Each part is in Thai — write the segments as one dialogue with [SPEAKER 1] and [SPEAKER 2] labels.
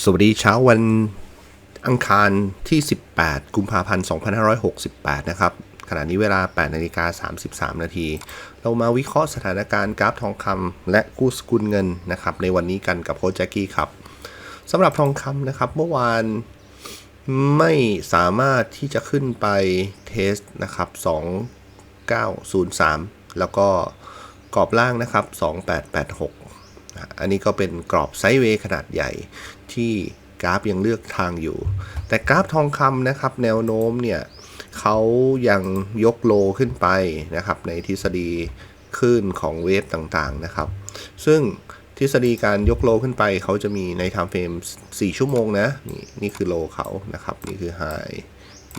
[SPEAKER 1] สวัสดีเช้าวันอังคารที่ 18 กุมภาพันธ์ 2568 นะครับ ขณะนี้เวลา 8นาฬิกา33 นาที เรามาวิเคราะห์สถานการณ์กราฟทองคำและกู้สกุลเงินนะครับ ในวันนี้กันกับโค้ชแจ็กกี้ครับสำหรับทองคำนะครับ เมื่อวานไม่สามารถที่จะขึ้นไปเทสนะครับ 2903 แล้วก็กรอบล่างนะครับ 2886 อันนี้ก็เป็นกรอบไซด์เวย์ขนาดใหญ่ที่กราฟยังเลือกทางอยู่ แต่กราฟทองคำนะครับแนวโน้มเนี่ยเขายังยกโลขึ้นไปนะครับในทฤษฎีคลื่นของเวฟต่างๆนะครับ ซึ่งทฤษฎีการยกโลขึ้นไปเขาจะมีในไทม์เฟรม4 ชั่วโมงนะ นี่นี่คือโลเขานะครับ นี่คือไฮ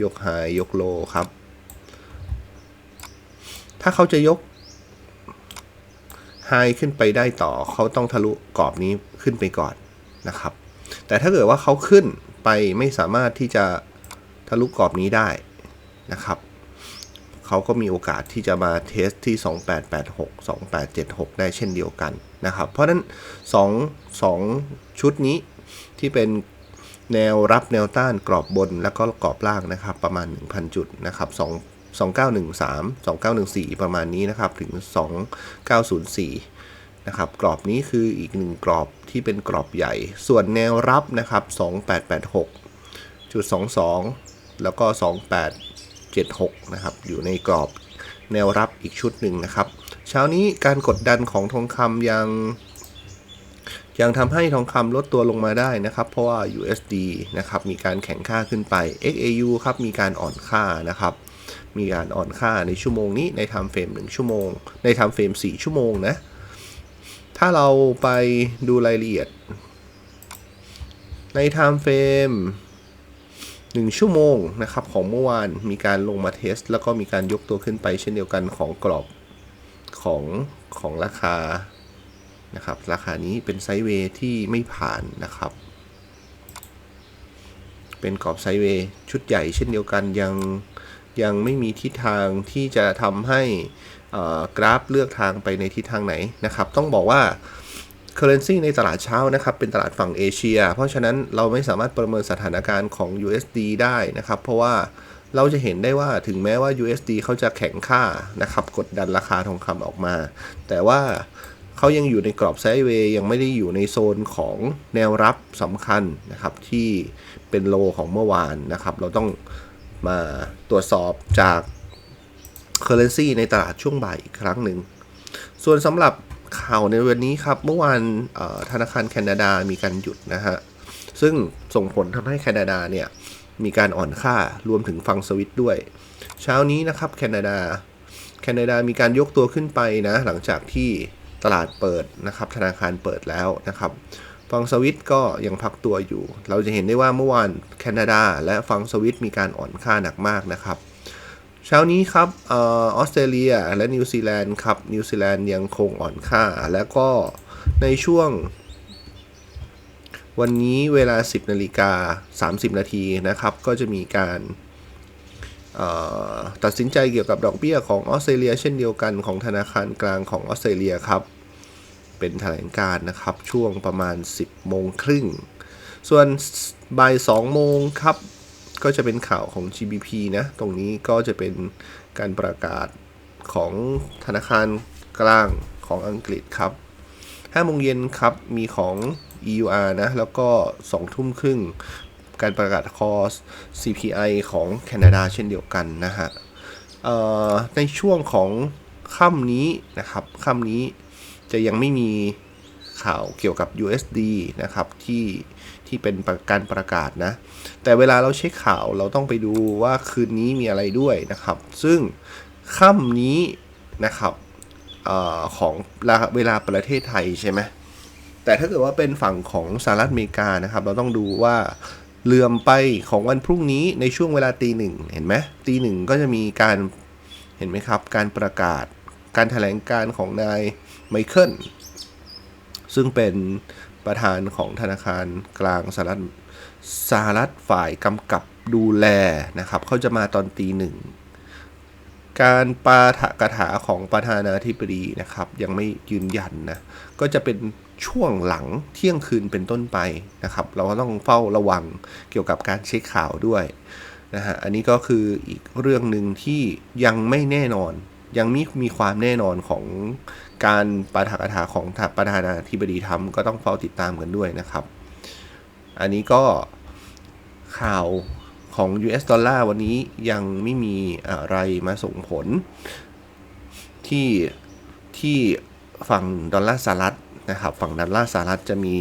[SPEAKER 1] ยกไฮยกโลครับ ถ้าเขาจะยก ไฮขึ้นไปได้ต่อ เขาต้องทะลุกรอบนี้ขึ้นไปก่อนนะครับ แต่ถ้าเกิดว่าเขาขึ้นไปไม่สามารถที่จะทะลุกรอบนี้ได้นะครับ เขาก็มีโอกาสที่จะมาเทสที่ 2886 2876 ได้เช่นเดียวกันนะครับ เพราะฉะนั้น 2 2 ชุดนี้ที่เป็นแนวรับแนวต้านกรอบบนแล้วก็กรอบล่างนะครับ ประมาณ 1,000 จุดนะครับ2 2913 2914 ประมาณนี้นะครับ ถึง 2904 นะครับ กรอบนี้คืออีกหนึ่งกรอบที่เป็นกรอบใหญ่ ส่วนแนวรับนะครับ 2886จุด22 แล้วก็ 2876 นะครับ อยู่ในกรอบแนวรับอีกชุดหนึ่งนะครับ เช้านี้การกดดันของทองคำยังยังทำให้ทองคำลดตัวลงมาได้นะครับ เพราะว่า USD นะครับ มีการแข็งค่าขึ้นไป XAU ครับ มีการอ่อนค่านะครับ มีการอ่อนค่าในชั่วโมงนี้ในไทม์เฟรม1ชั่วโมง ในไทม์เฟรม4ชั่วโมงนะ ถ้าเราไปดูรายละเอียด ในไทม์เฟรม1 ชั่วโมงนะครับของเมื่อวานมีการลงมาเทส แล้วก็มีการยกตัวขึ้นไปเช่นเดียวกันของกรอบของของราคานะครับราคานี้เป็นไซด์เวย์ที่ไม่ผ่านนะครับ เป็นกรอบไซด์เวย์ชุดใหญ่เช่นเดียวกันยัง ยังไม่มีทิศทางที่จะทำให้กราฟเลือกทางไปในทิศทางไหนนะครับ ต้องบอกว่า Currency ในตลาดเช้านะครับ เป็นตลาดฝั่งเอเชีย เพราะฉะนั้นเราไม่สามารถประเมินสถานการณ์ของ USD ได้นะครับ เพราะว่าเราจะเห็นได้ว่าถึงแม้ว่า USD เขาจะแข็งค่านะครับ กดดันราคาทองคำออกมา แต่ว่าเขายังอยู่ในกรอบไซด์เวย์ยังไม่ได้อยู่ในโซนของแนวรับสำคัญนะครับ ที่เป็นโลของเมื่อวานนะครับ เราต้อง มาตรวจสอบจาก Currency ในตลาดช่วงบ่ายอีกครั้งหนึ่ง ส่วนสำหรับข่าวในวันนี้ครับ เมื่อวานธนาคารแคนาดามีการหยุดนะฮะ ซึ่งส่งผลทำให้แคนาดาเนี่ย มีการอ่อนค่ารวมถึงฟังสวิตด้วย เช้านี้นะครับแคนาดาแคนาดามีการยกตัวขึ้นไปนะ หลังจากที่ตลาดเปิดนะครับ ธนาคารเปิดแล้วนะครับ ฟังสวิตก็ยังพักตัวอยู่ เราจะเห็นได้ว่าเมื่อวานแคนาดา และฟังสวิตมีการอ่อนค่าหนักมากนะครับ เช้านี้ครับออสเตรเลียและนิวซีแลนด์ครับนิวซีแลนด์ยังคงอ่อนค่า แล้วก็ในช่วง วันนี้เวลา 10นาฬิกา30 นาทีนะครับ ก็จะมีการตัดสินใจเกี่ยวกับดอกเบี้ยของออสเตรเลีย เช่นเดียวกันของธนาคารกลางของออสเตรเลียครับ เป็นแถลงการนะครับ ช่วงประมาณ 10 โมงครึ่ง ส่วนบ่าย2โมงครับ ก็จะเป็นข่าวของ GBP นะ ตรงนี้ก็จะเป็นการประกาศของธนาคารกลางของอังกฤษครับ5โมงเย็นครับมีของ EUR นะ แล้วก็2ทุ่มครึ่งการประกาศคอส CPI ของแคนาดาเช่นเดียวกันนะฮะในช่วงของค่ำนี้นะครับค่ำนี้ จะยังไม่มีข่าวเกี่ยวกับ USD นะครับที่ที่เป็นการประกาศนะ แต่เวลาเราเช็คข่าวเราต้องไปดูว่าคืนนี้มีอะไรด้วยนะครับ ซึ่งค่ำนี้นะครับอของเวลาประเทศไทยใช่ไหมแต่ถ้าเกิดว่าเป็นฝั่งของสหรัฐอเมริกานะครับ เราต้องดูว่าเลื่อมไปของวันพรุ่งนี้ในช่วงเวลาตีหนึ่งเห็นไหมตีหนึ่งก็จะมีการเห็นไหมครับ การประกาศการถแถลงการของนาย ไมเคิลซึ่งเป็นประธานของธนาคารกลางสหรัฐสหรัฐฝ่ายกำกับดูแลนะครับเขาจะมาตอนตีหนึ่ง การปาฐกถาของประธานาธิบดีนะครับ ยังไม่ยืนยันนะ ก็จะเป็นช่วงหลังเที่ยงคืนเป็นต้นไปนะครับ เราก็ต้องเฝ้าระวังเกี่ยวกับการเช็คข่าวด้วยนะฮะอันนี้ก็คืออีกเรื่องหนึ่งที่ยังไม่แน่นอน ยังมีมีความแน่นอนของการปาฐกถาของประธานาธิบดีทำก็ต้องเฝ้าติดตามกันด้วยนะครับ อันนี้ก็ข่าวของ US ดอลลาร์วันนี้ยังไม่มีอะไรมาส่งผล ที่ที่ฝั่งดอลลาร์สหรัฐนะครับ ฝั่งดอลลาร์สหรัฐจะมี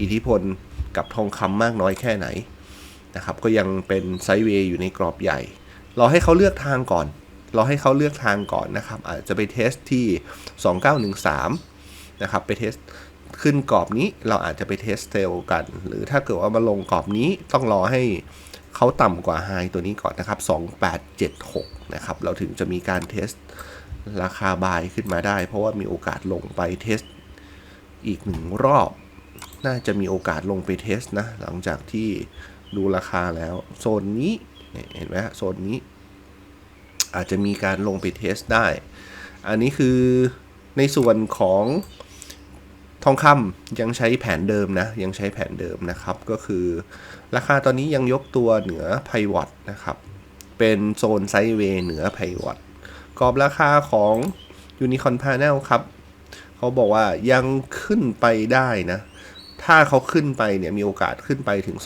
[SPEAKER 1] อิทธิพลกับทองคำมากน้อยแค่ไหนนะครับ ก็ยังเป็นไซด์เวย์อยู่ในกรอบใหญ่ รอให้เขาเลือกทางก่อน เรอให้เขาเลือกทางก่อนนะครับ อาจจะไปเทสที่ 2913 นะครับ ไปเทสขึ้นกรอบนี้เราอาจจะไปเทสเทลกัน หรือถ้าเกิดว่ามาลงกรอบนี้ต้องรอให้เขาต่ำกว่าไฮตัวนี้ก่อนนะครับ 2876 นะครับ เราถึงจะมีการเทสราคาบายขึ้นมาได้ เพราะว่ามีโอกาสลงไปเทสอีกหนึ่งรอบ น่าจะมีโอกาสลงไปเทสนะ หลังจากที่ดูราคาแล้ว โซนนี้เห็นไหมฮะโซนนี้ อาจจะมีการลงไปเทสได้ อันนี้คือในส่วนของทองคำยังใช้แผนเดิมนะ ยังใช้แผนเดิมนะครับ ก็คือราคาตอนนี้ยังยกตัวเหนือไพวอตนะครับ เป็นโซนไซด์เวย์เหนือไพวอตกรอบราคาของยูนิคอนพา n นลครับ เขาบอกว่ายังขึ้นไปได้นะ ถ้าเขาขึ้นไปเนี่ยมีโอกาสขึ้นไปถึง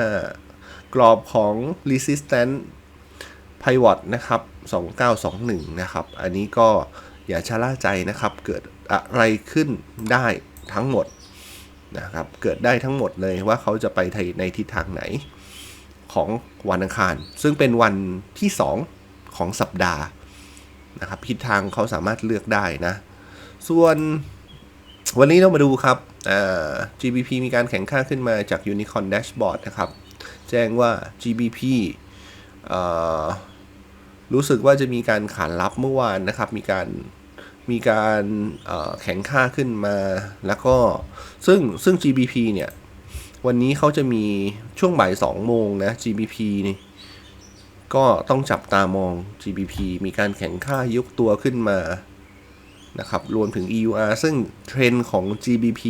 [SPEAKER 1] 2925 กรอบของ resistance pivot นะครับ2921 นะครับ อันนี้ก็อย่าชะล่าใจนะครับ เกิดอะไรขึ้นได้ทั้งหมดนะครับ เกิดได้ทั้งหมดเลยว่าเขาจะไปในทิศทางไหนของวันอังคาร ซึ่งเป็นวันที่ 2 ของสัปดาห์นะครับทิศทางเขาสามารถเลือกได้นะ ส่วนวันนี้เรามาดูครับ GBP มีการแข่งข้าขึ้นมาจาก Unicorn Dashboard นะครับ แจ้งว่า GBP รู้สึกว่าจะมีการขานรับเมื่อวานนะครับ มีการมีการแข่งค่าขึ้นมา แล้วก็ซึ่งซึ่ง GBP เนี่ย วันนี้เขาจะมีช่วงบ่าย 2 โมงนะ GBP นี่ก็ต้องจับตามอง GBP มีการแข่งค่ายกตัวขึ้นมานะครับ รวมถึง EUR ซึ่งเทรนด์ของ GBP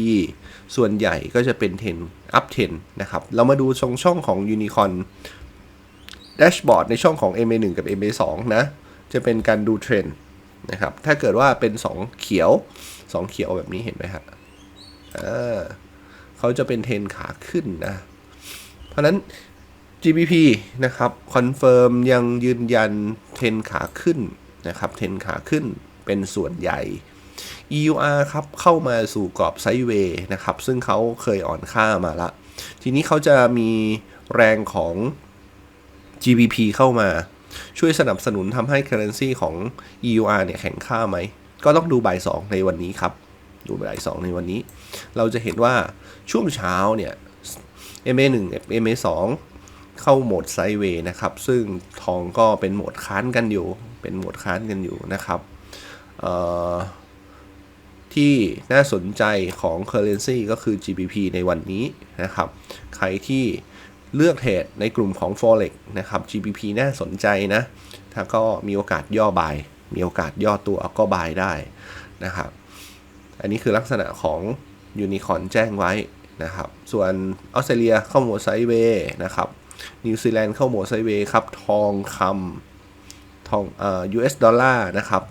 [SPEAKER 1] ส่วนใหญ่ก็จะเป็นเทรนอัพเทรนนะครับ เรามาดูช่องช่องของ Unicorn Dashboard ในช่องของ MA1 กับ MA2 นะ จะเป็นการดูเทรนด์นะครับ ถ้าเกิดว่าเป็น 2 เขียว 2 เขียวแบบนี้เห็นไหมฮะเขาจะเป็นเทรนขาขึ้นนะ เพราะนั้น GBP นะครับคอนเฟิร์มยังยืนยันเทรนขาขึ้นนะครับเทรนขาขึ้นเป็นส่วนใหญ่ EUR ครับเข้ามาสู่กรอบไซด์เวย์นะครับ ซึ่งเขาเคยอ่อนค่ามาละ ทีนี้เขาจะมีแรงของ GBP เข้ามา ช่วยสนับสนุนทำให้ currency ของ EUR เนี่ยแข็งค่าไหม ก็ต้องดูบ่าย2ในวันนี้ครับ ดูบ่าย2ในวันนี้ เราจะเห็นว่าช่วงเช้าเนี่ย MA1 MA2 เข้าโหมดไซด์เวย์นะครับ ซึ่งทองก็เป็นโหมดค้านกันอยู่ เป็นโหมดค้านกันอยู่นะครับที่น่าสนใจของ Currency ก็คือ GBP ในวันนี้นะครับ ใครที่ เลือกเทรดในกลุ่มของ Forex นะครับ GBP น่าสนใจนะ ถ้าก็มีโอกาสย่อบาย มีโอกาสย่อตัวก็บายได้นะครับ อันนี้คือลักษณะของยูนิคอนแจ้งไว้นะครับ ส่วนออสเตรเลียเข้าโหมดไซเวย์นะครับ นิวซีแลนด์เข้าโหมดไซเวย์ครับ ทองคำทองเอ่อ US ดอลลาร์นะครับ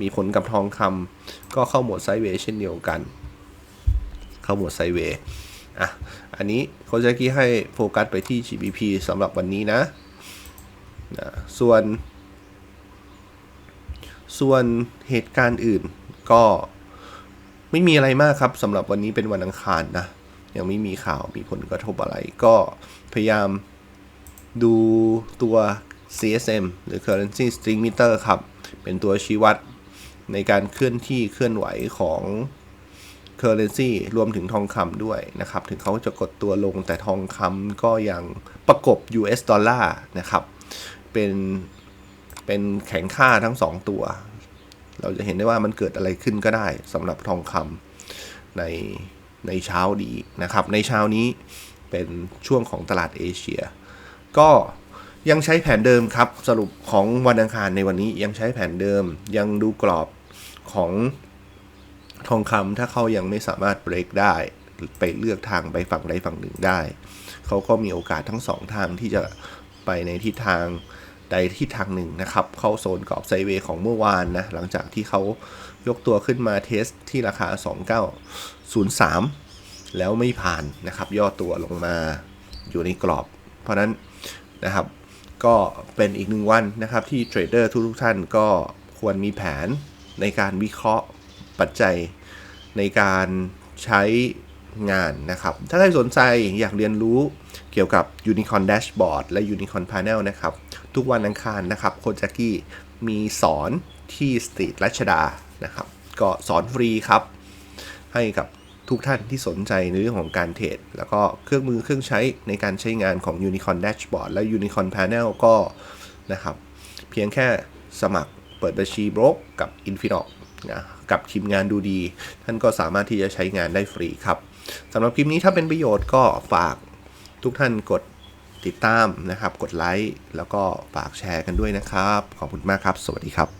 [SPEAKER 1] มีผลกับทองคำก็เข้าโหมดไซเวย์เช่นเดียวกัน เข้าโหมดไซเวย์ อะอันนี้โคชกี้ให้โฟกัสไปที่ GBP สำหรับวันนี้นะนะส่วน ส่วนเหตุการณ์อื่นก็ไม่มีอะไรมากครับสำหรับวันนี้เป็นวันอังคารนะ ยังไม่มีข่าวมีผลกระทบอะไร ก็พยายามดูตัว CSM หรือ Currency String Meter ครับ เป็นตัวชี้วัดในการเคลื่อนที่เคลื่อนไหวของ Currency รวมถึงทองคำด้วยนะครับ ถึงเขาจะกดตัวลงแต่ทองคำก็ยังประกบ US ดอลลาร์นะครับ เป็นเป็นแข็งค่าทั้ง 2 ตัว เราจะเห็นได้ว่ามันเกิดอะไรขึ้นก็ได้สำหรับทองคำในในเช้าดีนะครับ ในเช้านี้เป็นช่วงของตลาดเอเชีย ก็ยังใช้แผนเดิมครับ สรุปของวันอังคารในวันนี้ยังใช้แผนเดิมยังดูกรอบของ ทองคำถ้าเขายังไม่สามารถ break ได้ ไปเลือกทางไปฝั่งใดฝั่งหนึ่งได้ เขาก็มีโอกาสทั้งสองทางที่จะไปในทิศทางใดทิศทางหนึ่งนะครับ เข้าโซนกรอบไซเวย์ของเมื่อวานนะ หลังจากที่เขายกตัวขึ้นมาเทสที่ราคา 2903 แล้วไม่ผ่านนะครับ ย่อตัวลงมาอยู่ในกรอบ เพราะนั้นนะครับก็เป็นอีกหนึ่งวันนะครับที่เทรดเดอร์ทุกท่านก็ควรมีแผนในการวิเคราะห์ ปัจจัยในการใช้งานนะครับ ถ้าใครสนใจอยากเรียนรู้เกี่ยวกับ Unicorn Dashboard และ Unicorn Panel นะครับ ทุกวันอังคารนะครับ โคจักี้มีสอนที่สตรีทรัชดานะครับ ก็สอนฟรีครับ ให้กับทุกท่านที่สนใจในเรื่องของการเทรด แล้วก็เครื่องมือเครื่องใช้ในการใช้งานของ Unicorn Dashboard และ Unicorn Panel ก็นะครับ เพียงแค่สมัครเปิดบัญชีบล็อกกับ Infinop นะกับทีมงานดูดี ท่านก็สามารถที่จะใช้งานได้ฟรีครับสำหรับคลิปนี้ถ้าเป็นประโยชน์ก็ฝากทุกท่านกดติดตามนะครับ กดไลค์แล้วก็ฝากแชร์กันด้วยนะครับ ขอบคุณมากครับ สวัสดีครับ